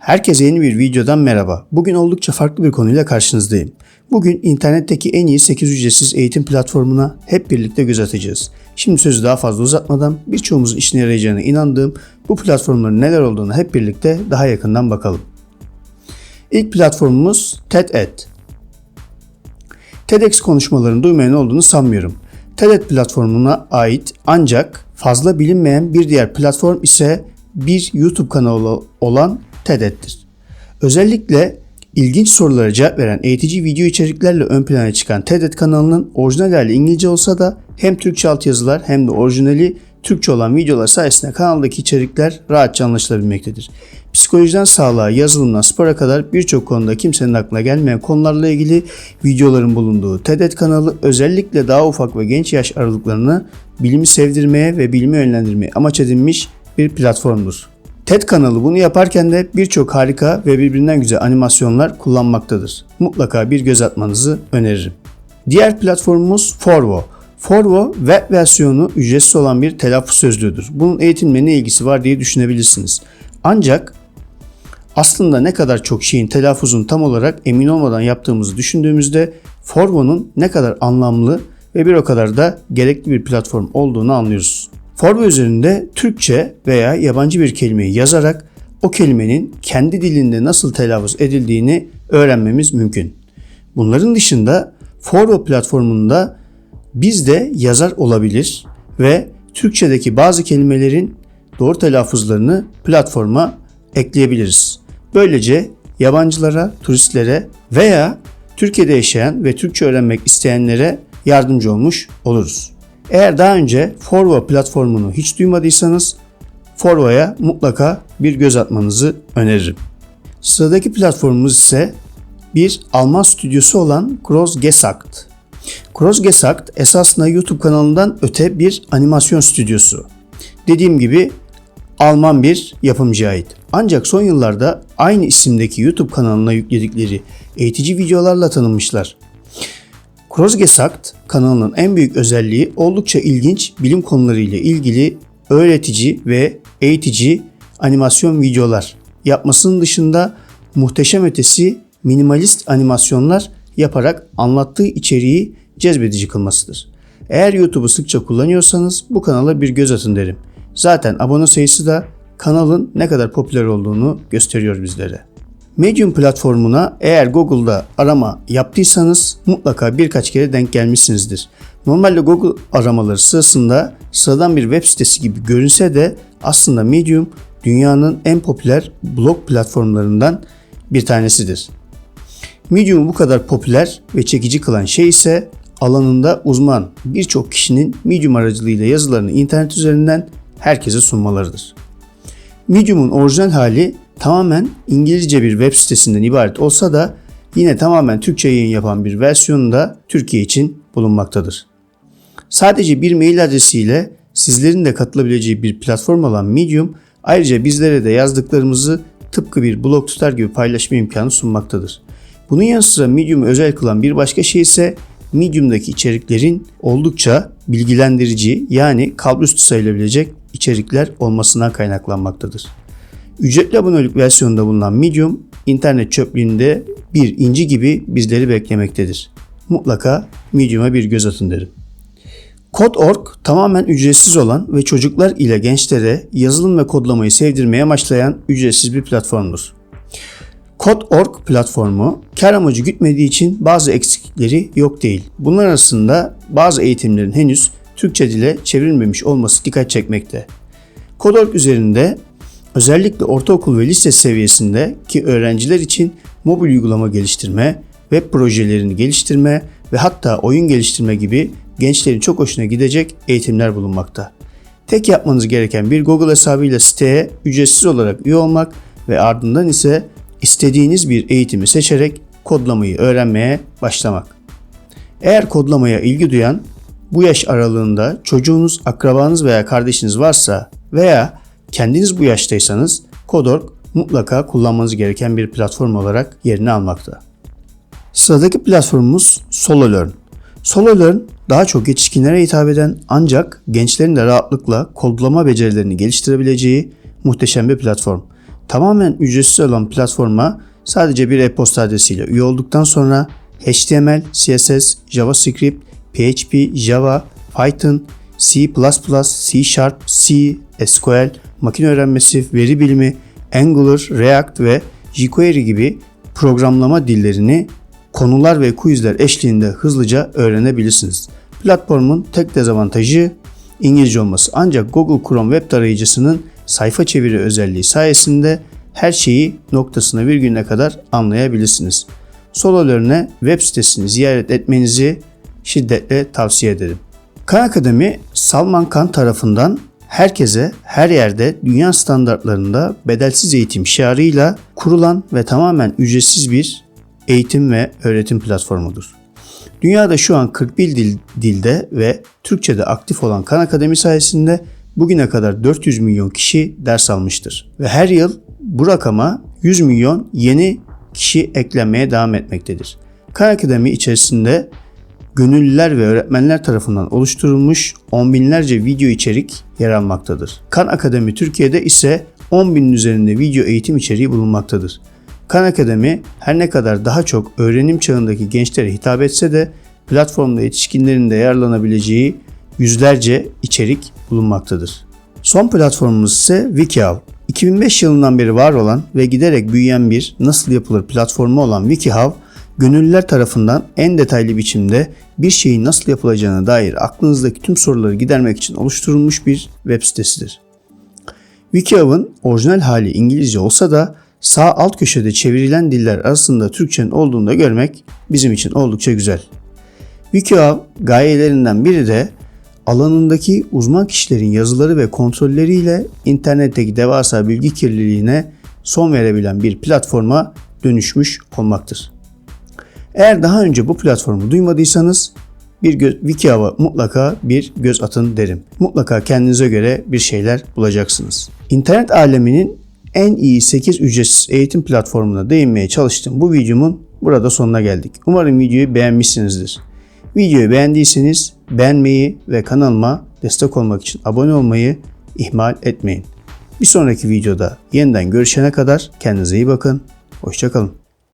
Herkese yeni bir videodan merhaba. Bugün oldukça farklı bir konuyla karşınızdayım. Bugün internetteki en iyi 8 ücretsiz eğitim platformuna hep birlikte göz atacağız. Şimdi sözü daha fazla uzatmadan birçoğumuzun işine yarayacağına inandığım bu platformların neler olduğunu hep birlikte daha yakından bakalım. İlk platformumuz TED-Ed. TEDx konuşmalarını duymayan olduğunu sanmıyorum. TED platformuna ait ancak fazla bilinmeyen bir diğer platform ise bir YouTube kanalı olan TED'dir. Özellikle ilginç sorulara cevap veren eğitici video içeriklerle ön plana çıkan TED kanalının orijinal İngilizce olsa da hem Türkçe altyazılar hem de orijinali Türkçe olan videolar sayesinde kanaldaki içerikler rahatça anlaşılabilmektedir. Psikolojiden sağlığa, yazılımdan spora kadar birçok konuda kimsenin aklına gelmeyen konularla ilgili videoların bulunduğu TED kanalı özellikle daha ufak ve genç yaş aralıklarını bilimi sevdirmeye ve bilimi yönlendirmeye amaç edinmiş bir platformdur. TED kanalı bunu yaparken de birçok harika ve birbirinden güzel animasyonlar kullanmaktadır. Mutlaka bir göz atmanızı öneririm. Diğer platformumuz Forvo. Forvo web versiyonu ücretsiz olan bir telaffuz sözlüğüdür. Bunun eğitimle ne ilgisi var diye düşünebilirsiniz. Ancak aslında ne kadar çok şeyin telaffuzun tam olarak emin olmadan yaptığımızı düşündüğümüzde Forvo'nun ne kadar anlamlı ve bir o kadar da gerekli bir platform olduğunu anlıyoruz. Forvo üzerinde Türkçe veya yabancı bir kelimeyi yazarak o kelimenin kendi dilinde nasıl telaffuz edildiğini öğrenmemiz mümkün. Bunların dışında Forvo platformunda biz de yazar olabilir ve Türkçedeki bazı kelimelerin doğru telaffuzlarını platforma ekleyebiliriz. Böylece yabancılara, turistlere veya Türkiye'de yaşayan ve Türkçe öğrenmek isteyenlere yardımcı olmuş oluruz. Eğer daha önce Forvo platformunu hiç duymadıysanız Forvo'ya mutlaka bir göz atmanızı öneririm. Sıradaki platformumuz ise bir Alman stüdyosu olan CrossGesagt. CrossGesagt esasında YouTube kanalından öte bir animasyon stüdyosu. Dediğim gibi Alman bir yapımcıya ait. Ancak son yıllarda aynı isimdeki YouTube kanalına yükledikleri eğitici videolarla tanınmışlar. Krozgesagt kanalının en büyük özelliği oldukça ilginç bilim konuları ile ilgili öğretici ve eğitici animasyon videolar yapmasının dışında muhteşem ötesi minimalist animasyonlar yaparak anlattığı içeriği cezbedici kılmasıdır. Eğer YouTube'u sıkça kullanıyorsanız bu kanala bir göz atın derim. Zaten abone sayısı da kanalın ne kadar popüler olduğunu gösteriyor bizlere. Medium platformuna eğer Google'da arama yaptıysanız mutlaka birkaç kere denk gelmişsinizdir. Normalde Google aramaları sırasında sıradan bir web sitesi gibi görünse de aslında Medium dünyanın en popüler blog platformlarından bir tanesidir. Medium'u bu kadar popüler ve çekici kılan şey ise alanında uzman birçok kişinin Medium aracılığıyla yazılarını internet üzerinden herkese sunmalarıdır. Medium'un orijinal hali tamamen İngilizce bir web sitesinden ibaret olsa da yine tamamen Türkçe yayın yapan bir versiyonu da Türkiye için bulunmaktadır. Sadece bir mail adresiyle sizlerin de katılabileceği bir platform olan Medium ayrıca bizlere de yazdıklarımızı tıpkı bir blog tutar gibi paylaşma imkanı sunmaktadır. Bunun yanı sıra Medium'u özel kılan bir başka şey ise Medium'daki içeriklerin oldukça bilgilendirici yani kalbüstü sayılabilecek içerikler olmasından kaynaklanmaktadır. Ücretli abonelik versiyonunda bulunan Medium, internet çöplüğünde bir inci gibi bizleri beklemektedir. Mutlaka Medium'a bir göz atın derim. Code.org tamamen ücretsiz olan ve çocuklar ile gençlere yazılım ve kodlamayı sevdirmeye amaçlayan ücretsiz bir platformdur. Code.org platformu kar amacı gütmediği için bazı eksiklikleri yok değil. Bunlar arasında bazı eğitimlerin henüz Türkçe dile çevrilmemiş olması dikkat çekmekte. Code.org üzerinde özellikle ortaokul ve lise seviyesindeki öğrenciler için mobil uygulama geliştirme, web projelerini geliştirme ve hatta oyun geliştirme gibi gençlerin çok hoşuna gidecek eğitimler bulunmakta. Tek yapmanız gereken bir Google hesabıyla siteye ücretsiz olarak üye olmak ve ardından ise istediğiniz bir eğitimi seçerek kodlamayı öğrenmeye başlamak. Eğer kodlamaya ilgi duyan bu yaş aralığında çocuğunuz, akrabanız veya kardeşiniz varsa veya kendiniz bu yaştaysanız Kodorg mutlaka kullanmanız gereken bir platform olarak yerini almakta. Sıradaki platformumuz SoloLearn. SoloLearn daha çok yetişkinlere hitap eden ancak gençlerin de rahatlıkla kodlama becerilerini geliştirebileceği muhteşem bir platform. Tamamen ücretsiz olan platforma sadece bir e-posta adresiyle üye olduktan sonra HTML, CSS, JavaScript, PHP, Java, Python, C++, C Sharp, C, SQL, makine öğrenmesi, veri bilimi, Angular, React ve jQuery gibi programlama dillerini konular ve quizler eşliğinde hızlıca öğrenebilirsiniz. Platformun tek dezavantajı İngilizce olması ancak Google Chrome web tarayıcısının sayfa çeviri özelliği sayesinde her şeyi noktasına virgülüne kadar anlayabilirsiniz. Solo Learn'e web sitesini ziyaret etmenizi şiddetle tavsiye ederim. Khan Akademi Salman Khan tarafından herkese her yerde dünya standartlarında bedelsiz eğitim şiarıyla kurulan ve tamamen ücretsiz bir eğitim ve öğretim platformudur. Dünyada şu an 41 dil, dilde ve Türkçe'de aktif olan Khan Akademi sayesinde bugüne kadar 400 milyon kişi ders almıştır. Ve her yıl bu rakama 100 milyon yeni kişi eklenmeye devam etmektedir. Khan Akademi içerisinde gönüllüler ve öğretmenler tarafından oluşturulmuş on binlerce video içerik yer almaktadır. Khan Akademi Türkiye'de ise 10 binin üzerinde video eğitim içeriği bulunmaktadır. Khan Akademi her ne kadar daha çok öğrenim çağındaki gençlere hitap etse de platformda yetişkinlerin de yararlanabileceği yüzlerce içerik bulunmaktadır. Son platformumuz ise WikiHow. 2005 yılından beri var olan ve giderek büyüyen bir nasıl yapılır platformu olan WikiHow, gönüllüler tarafından en detaylı biçimde bir şeyin nasıl yapılacağına dair aklınızdaki tüm soruları gidermek için oluşturulmuş bir web sitesidir. WikiHow'ın orijinal hali İngilizce olsa da sağ alt köşede çevrilen diller arasında Türkçenin olduğunu da görmek bizim için oldukça güzel. WikiHow gayelerinden biri de alanındaki uzman kişilerin yazıları ve kontrolleriyle internetteki devasa bilgi kirliliğine son verebilen bir platforma dönüşmüş olmaktır. Eğer daha önce bu platformu duymadıysanız bir göz, WikiHow'a mutlaka bir göz atın derim. Mutlaka kendinize göre bir şeyler bulacaksınız. İnternet aleminin en iyi 8 ücretsiz eğitim platformuna değinmeye çalıştığım bu videomun burada sonuna geldik. Umarım videoyu beğenmişsinizdir. Videoyu beğendiyseniz beğenmeyi ve kanalıma destek olmak için abone olmayı ihmal etmeyin. Bir sonraki videoda yeniden görüşene kadar kendinize iyi bakın. Hoşçakalın.